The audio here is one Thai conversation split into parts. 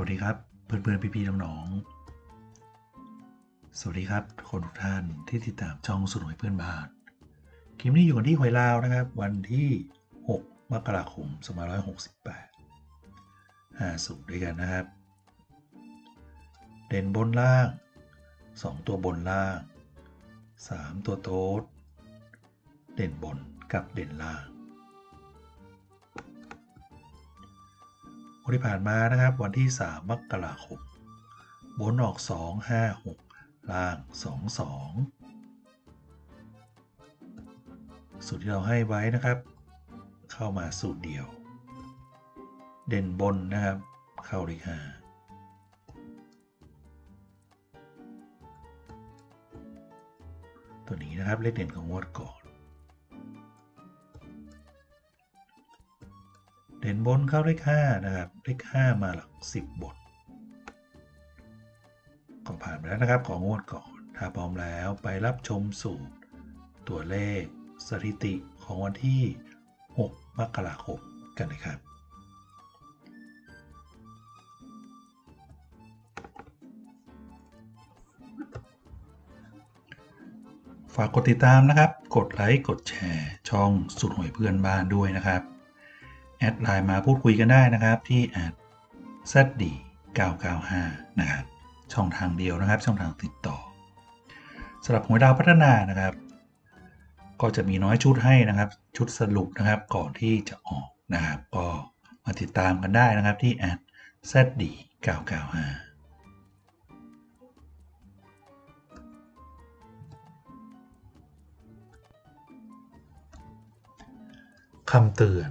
วัสดีครับเพื่อนๆพี่ๆน้องๆสวัสดีครับทุกคนทุกท่านที่ติดตามช่องสุดหวยเพื่อนบ้านคลิปนี้อยู่กันที่หวยลาวนะครับ วันที่ 6 มกราคม2568 5สูด้วยกันนะครับ เด่นบนล่าง 2 ตัวบนล่าง 3 ตัวโต๊ดเด่นบนกับเด่นล่าง วันที่ผ่านมานะครับ วันที่ 3 มกราคมบนออก 2 5 6 ล่าง 2 2 สูตรที่เราให้ไว้นะครับ เข้ามาสูตรเดียว เด่นบนนะครับ เข้าเลขห้าตัวนี้นะครับเลขเด่นของงวดก่อน เด่นบนเข้าเลข5นะครับ เลข5มาหลัก 10 บทก็ผ่านไปแล้วนะครับของงวดก่อน ถ้าพร้อมแล้วไปรับชมสูตร ตัวเลขสถิติของวันที่ 6 มกราคมกันเลยครับฝากกดติดตามนะครับ กดไลค์ กดแชร์ ช่องสุดหวยเพื่อนบ้านด้วยนะครับ แอดไลน์มาพูดคุยกันได้นะครับที่แอด zd 995นะครับช่องทางเดียวนะครับ ช่องทางติดต่อสำหรับหวยดาวพัฒนานะครับ ก็จะมีน้อยชุดให้นะครับ ชุดสรุปนะครับก่อนที่จะออกนะครับ ก็มาติดตามกันได้นะครับที่แอด zd 995คำเตือน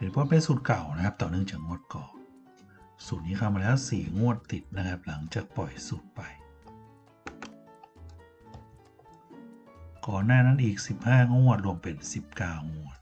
เด่นบนเป็นสูตรเก่านะครับ ต่อเนื่องจากงวดก่อนสูตรนี้เข้ามาแล้ว 4 งวดติดนะครับ หลังจากปล่อยสูตรไป ก่อนหน้านั้นอีก 15 งวดรวมเป็น 19 งวด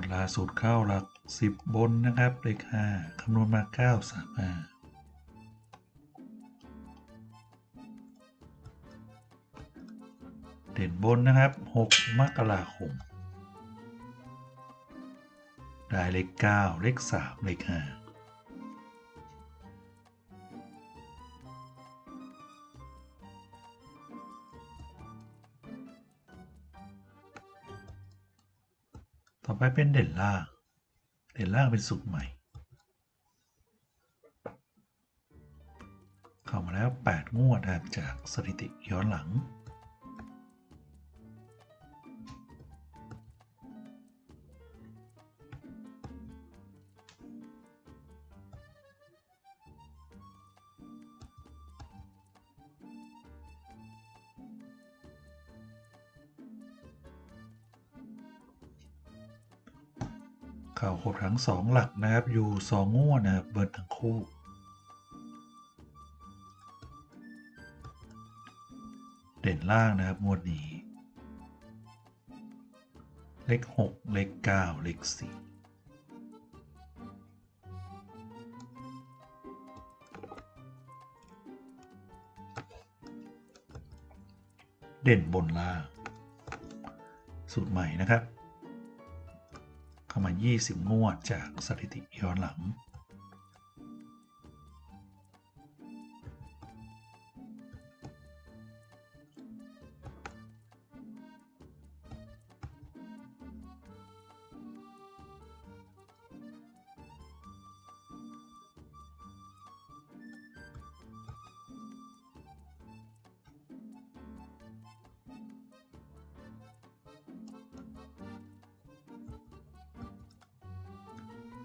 ดล่าสุดเข้าหลัก 10 บนนะครับเลข5คำนวณมา 9 3 5เด่นบนนะครับ 6 มกราคม ได้เลข 9 เลข 3 เลข 5 ต่อไปเป็นเด่นล่าง เด่นล่างเป็นสุขใหม่ เข้ามาแล้ว 8 งวดนะครับจากสถิติย้อนหลัง ข้าวครบทั้ง2หลักนะครับ อยู่2งงวดนะครับเบิร์นทั้งคู่เด่นล่างนะครับงวดนี้ เลข 6 เลข 9 เลข 4 เด่นบนล่าง สูตรใหม่นะครับ ประมา20 งวดจากสถิติย้อนหลัง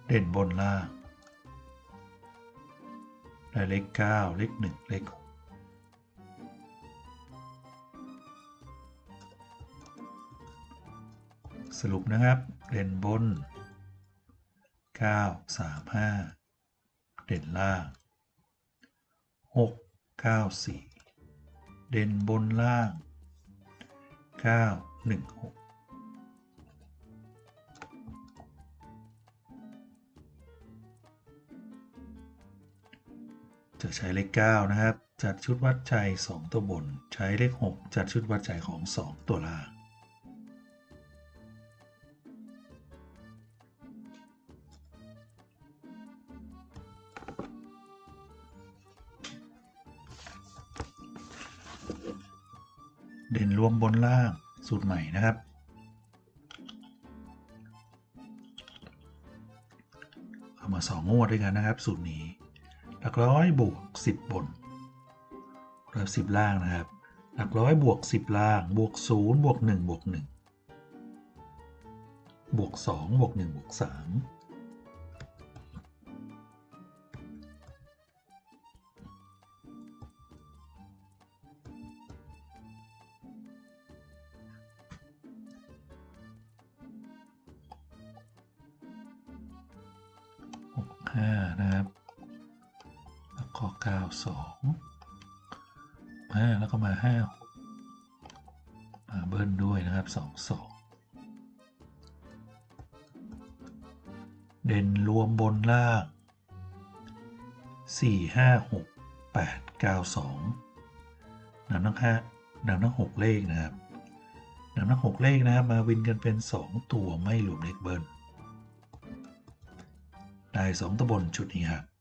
เด่นบนล่างได้เลข 9 เลข 1 เลข 6สรุปนะครับ เด่นบน 9 3 5 เด่นล่าง 6 9 4 เด่นบนล่าง 9 1 6 จะใช้เลข9นะครับ จัดชุดวัดใจ 2 ตัวบน ใช้เลข 6 จัดชุดวัดใจของ 2 ตัวล่าง เด่นรวมบนล่างสูตรใหม่นะครับเอามา 2 งวดด้วยกันนะครับ สูตรนี้ หลักร้อยบวก 10 บนแล้ว10ล่างนะครับ หลักร้อยบวก 10 ล่าง บวก 0 บวก 1 บวก 1 บวก 2 บวก 1 บวก3หกห้านะครับ ก็เก้าสองห้าแล้วก็มาห้ามาเบิ้ลด้วยนะครับสองสองเด่นรวมบนล่างสี่ห้าหกแปดเก้าสองนำทั้งห้านำทั้งหกเลขนะครับนำทั้งหกเลขนะครับมาวินกันเป็นสองตัวไม่รวมเลขเบิ้ลได้สองตะบนชุดนี้ครับ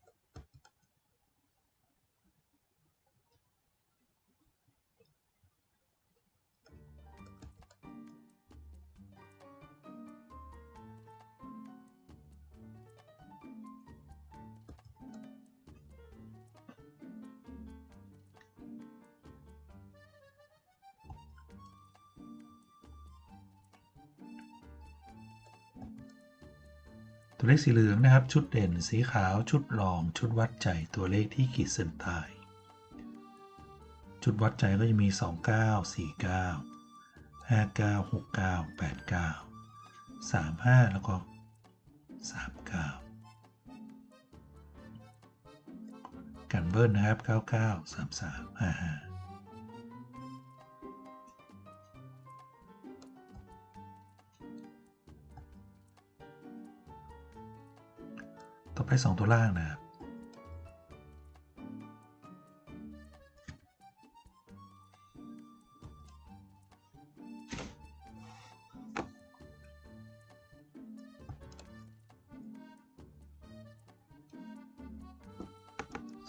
ตัวเลขสีเหลืองนะครับ ชุดเด่น สีขาว ชุดรอง ชุดวัดใจ ตัวเลขที่ขีดเส้นใต้ชุดวัดใจก็จะมี 29 49 59 69 89 35 แล้วก็ 39 กันเบิ้ลนะครับ 99 33 55 ต่อไป2ตัวล่างนะครับ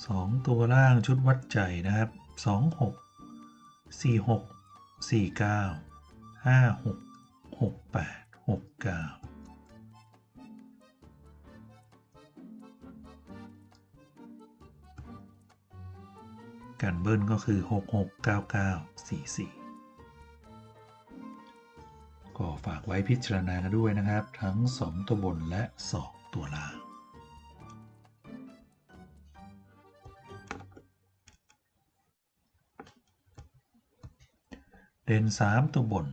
สองตัวล่างชุดวัดใจนะครับสองหกสี่หกสี่เก้าห้าหกหกแปดหกเก้า การเบิ้ลก็คือหกหกเก้าเก้าสี่สี่ก็ฝากไว้พิจารณากันด้วยนะครับ ทั้ง 2 ตัวบนและ 2 ตัวล่างเด่น3 ตัวบน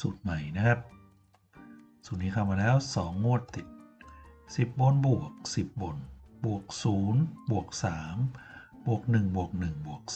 สูตรใหม่นะครับ สูตรนี้เข้ามาแล้ว 2 งวดติด 10 บนบวก 10 บน บวก 0 บวก 3 บวก1บวก1บวก4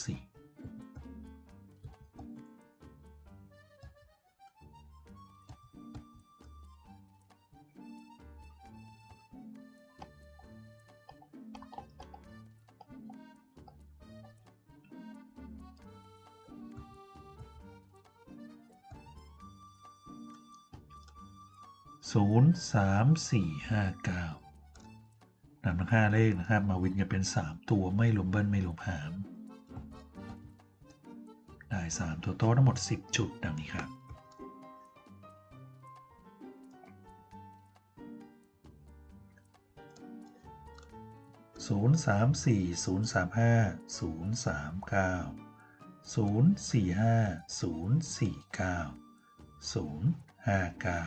ศูนย์สามสี่ห้าเก้า นำทั้งห้าเลขนะครับมาวินกันเป็นสามตัวไม่รวมเบิ้ลไม่รวมหามได้สามตัวโต๊ะทั้งหมดสิบจุดดังนี้ครับศูนย์สามสี่ศูนย์สามห้าศูนย์สามเก้าศูนย์สี่ห้าศูนย์สี่เก้าศูนย์ห้าเก้า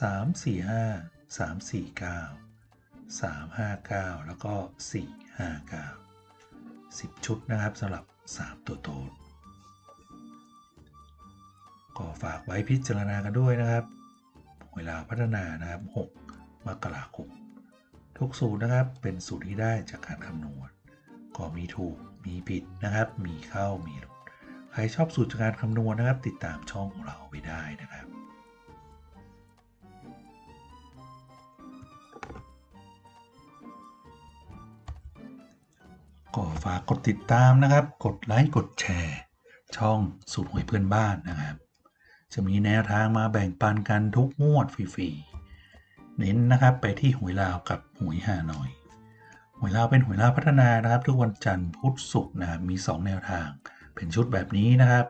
3 4 5 3 4 9 3 5 9 แล้วก็ 4 5 9 10 ชุดนะครับสำหรับ 3 ตัวโตนก็ฝากไว้พิจารณากันด้วยนะครับ เวลาพัฒนานะครับ 6 มกราคมทุกสูตรนะครับเป็นสูตรที่ได้จากการคำนวณ ก็มีถูกมีผิดนะครับ มีเข้ามีหลุดใครชอบสูตรจากการคำนวณนะครับ ติดตามช่องของเราไว้ได้นะครับ ก็ฝากกดติดตามนะครับ กดไลค์กดแชร์ ช่องสูตรหวยเพื่อนบ้านนะครับ จะมีแนวทางมาแบ่งปันกันทุกงวดฟรีๆเน้นนะครับไปที่หวยลาวกับหวยฮานอยหวยลาวเป็นหวยลาวพัฒนานะครับ ทุกวันจันทร์พุธศุกร์นะมี 2 แนวทาง เป็นชุดแบบนี้นะครับ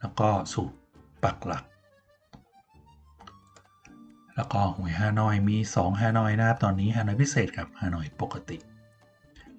แล้วก็สูตรปักหลัก แล้วก็หวยฮานอยมี 2 ฮานอยนะครับ ตอนนี้ฮานอยพิเศษกับฮานอยปกติ